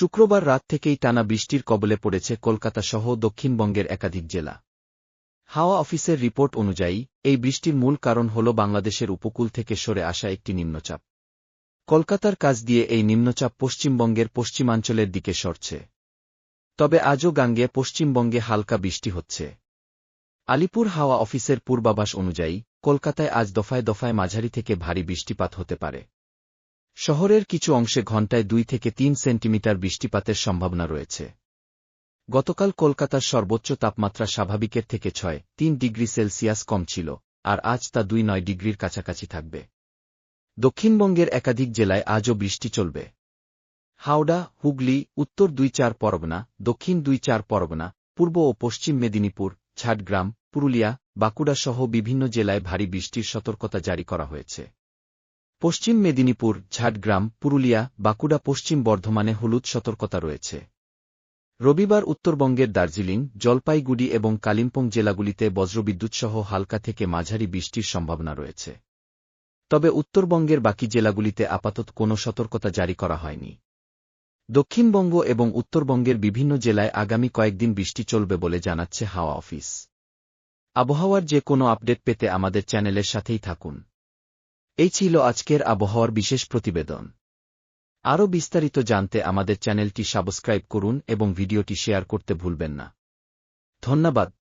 শুক্রবার রাত থেকেই টানা বৃষ্টির কবলে পড়েছে কলকাতা সহ দক্ষিণবঙ্গের একাধিক জেলা। হাওয়া অফিসের রিপোর্ট অনুযায়ী, এই বৃষ্টির মূল কারণ হল বাংলাদেশের উপকূল থেকে সরে আসা একটি নিম্নচাপ। কলকাতার কাজ দিয়ে এই নিম্নচাপ পশ্চিমবঙ্গের পশ্চিমাঞ্চলের দিকে সরছে। তবে আজও গাঙ্গে পশ্চিমবঙ্গে হালকা বৃষ্টি হচ্ছে। আলিপুর হাওয়া অফিসের পূর্বাভাস অনুযায়ী, কলকাতায় আজ দফায় দফায় মাঝারি থেকে ভারী বৃষ্টিপাত হতে পারে। শহরের কিছু অংশে ঘণ্টায় দুই থেকে তিন সেন্টিমিটার বৃষ্টিপাতের সম্ভাবনা রয়েছে। গতকাল কলকাতার সর্বোচ্চ তাপমাত্রা স্বাভাবিকের থেকে ছয়, তিন ডিগ্রি সেলসিয়াস কম ছিল, আর আজ তা দুই নয় ডিগ্রির কাছাকাছি থাকবে। দক্ষিণবঙ্গের একাধিক জেলায় আজও বৃষ্টি চলবে। হাওড়া, হুগলি, উত্তর দুই চার পরগনা, দক্ষিণ দুই চার পরগনা, পূর্ব ও পশ্চিম মেদিনীপুর, ঝাড়গ্রাম, পুরুলিয়া বাঁকুড়া সহ বিভিন্ন জেলায় ভারী বৃষ্টির সতর্কতা জারি করা হয়েছে। পশ্চিম মেদিনীপুর, ঝাড়গ্রাম, পুরুলিয়া, বাঁকুড়া পশ্চিম বর্ধমানে হলুদ সতর্কতা রয়েছে। রবিবার উত্তরবঙ্গের দার্জিলিং, জলপাইগুড়ি এবং কালিম্পং জেলাগুলিতে বজ্রবিদ্যুৎসহ হালকা থেকে মাঝারি বৃষ্টির সম্ভাবনা রয়েছে। তবে উত্তরবঙ্গের বাকি জেলাগুলিতে আপাতত কোনো সতর্কতা জারি করা হয়নি। দক্ষিণবঙ্গ এবং উত্তরবঙ্গের বিভিন্ন জেলায় আগামী কয়েকদিন বৃষ্টি চলবে বলে জানাচ্ছে হাওয়া অফিস। আবহাওয়ার যে কোনো আপডেট পেতে আমাদের চ্যানেলের সাথেই থাকুন। এই ছিল আজকের আবহাওয়ার বিশেষ প্রতিবেদন। আরও বিস্তারিত জানতে আমাদের চ্যানেলটি সাবস্ক্রাইব করুন এবং ভিডিওটি শেয়ার করতে ভুলবেন না। ধন্যবাদ।